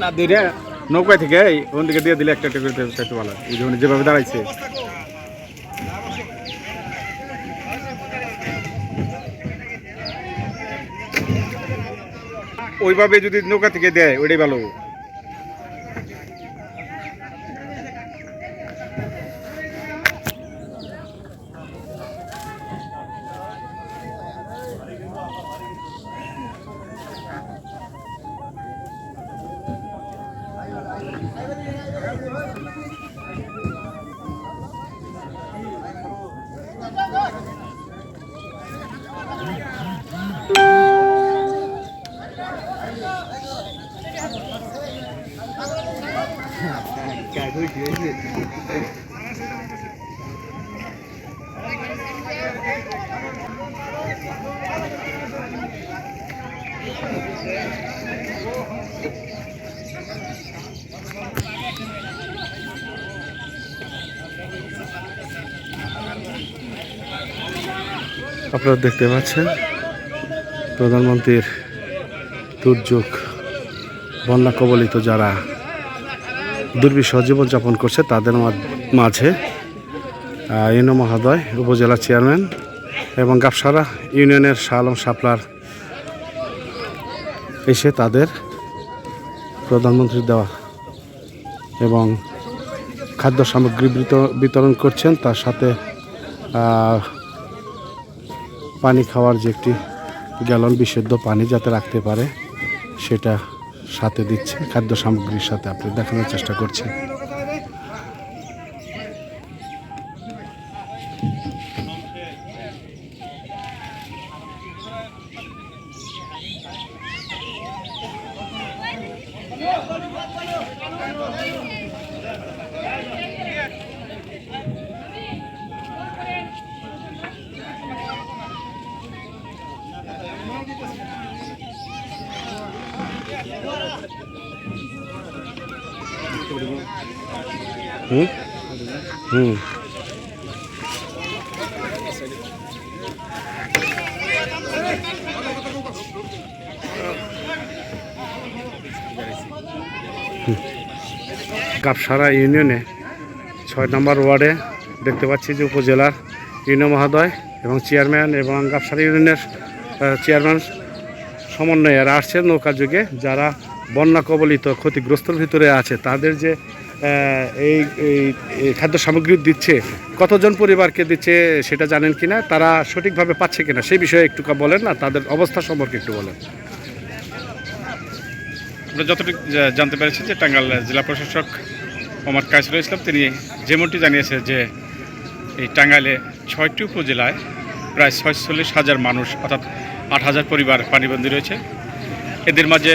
না দিয়ে নৌকা থেকে ওখান থেকে দিয়ে দিলে একটা একটা করে এই যেমন যেভাবে দাঁড়াইছে। ওইভাবে যদি নৌকা থেকে দেয়, ওইটাই ভালো। আপনারা দেখতে পাচ্ছেন প্রধানমন্ত্রীর দুর্যোগ বন্যা কবলিত যারা দুর্বিষহ জীবনযাপন করছে তাদের মাঝে। ইউনো মহোদয়, উপজেলা চেয়ারম্যান এবং গাবসারা ইউনিয়নের শাহ আলম শাপলার এসে তাদের প্রধানমন্ত্রী দেওয়া এবং খাদ্য সামগ্রী বিত- বিতরণ করছেন। তার সাথে পানি খাওয়ার যে একটি গ্যালন বিশুদ্ধ পানি যাতে রাখতে পারে, সেটা সাথে দিচ্ছে খাদ্য সামগ্রীর সাথে আপনি দেখানোর চেষ্টা করছেন। হুম? হুম। কাপসারা ইউনিয়নে ছয় নম্বর ওয়ার্ডে দেখতে পাচ্ছি যে উপজেলার ইউনিয়ন মহোদয় এবং চেয়ারম্যান এবং কাপসারা ইউনিয়নের চেয়ারম্যান সমন্বয়ে এরা আসছে নৌকা যুগে, যারা বন্যা কবলিত ক্ষতিগ্রস্তর ভিতরে আছে, তাদের যে এই খাদ্য সামগ্রী দিচ্ছে, কতজন পরিবারকে দিচ্ছে সেটা জানেন কি না তারা সঠিকভাবে পাচ্ছে কিনা, সেই বিষয়ে একটু বলেন না তাদের অবস্থা সম্পর্কে একটু বলেন। আমরা যতটুকু জানতে পেরেছি যে টাঙ্গাইল জেলা প্রশাসক ওমর কাইসুল ইসলাম, তিনি যেমনটি জানিয়েছে যে এই টাঙ্গাইলে ছয়টি উপজেলায় প্রায় ছয়চল্লিশ হাজার মানুষ, অর্থাৎ আট হাজার পরিবার পানিবন্দী রয়েছে। এদের মাঝে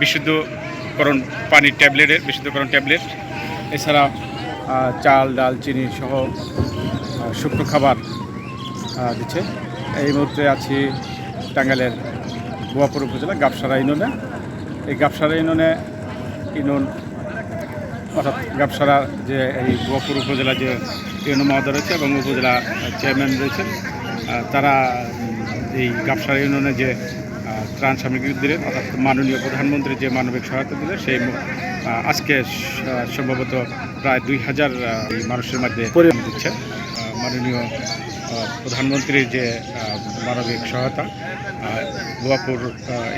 বিশুদ্ধকরণ পানির ট্যাবলেটের, বিশুদ্ধকরণ ট্যাবলেট, এছাড়া চাল, ডাল, চিনি সহ শুকনো খাবার দিচ্ছে। এই মুহূর্তে আছি টাঙ্গাইলের গোয়াপুর উপজেলা গাবসারা ইউনিয়নে। এই গাবসারা ইউনিয়নে ইউনিয়ন, অর্থাৎ গাবসারা যে এই গোয়াপুর উপজেলা যে ইউনিয়ন মহোদয় রয়েছে এবং উপজেলা চেয়ারম্যান রয়েছেন তারা এই গাবসারা ইউনিয়নে যে ত্রাণ সামগ্রী দিলেন অর্থাৎ মাননীয় প্রধানমন্ত্রী যে মানবিক সহায়তা দিলেন সেই আজকে সম্ভবত প্রায় দুই হাজার মানুষের মধ্যে দিচ্ছে মাননীয় প্রধানমন্ত্রীর যে মানবিক সহায়তা গোয়াপুর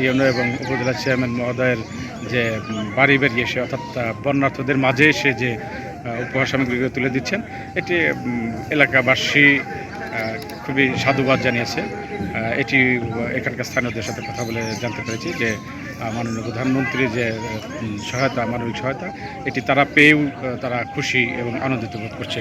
ইউনিয়ন এবং উপজেলা চেয়ারম্যান মহোদয়ের যে বাড়ি বেরিয়ে এসে, অর্থাৎ বন্যার্থদের মাঝে এসে যে উপহার সামগ্রীগুলো তুলে দিচ্ছেন, এটি এলাকাবাসী খুবই সাধুবাদ জানিয়েছে। এটি এখানকার স্থানীয়দের সাথে কথা বলে জানতে পেরেছি যে মাননীয় প্রধানমন্ত্রীর যে সহায়তা, মানবিক সহায়তা, এটি তারা পেয়েও তারা খুশি এবং আনন্দিত বোধ করছে।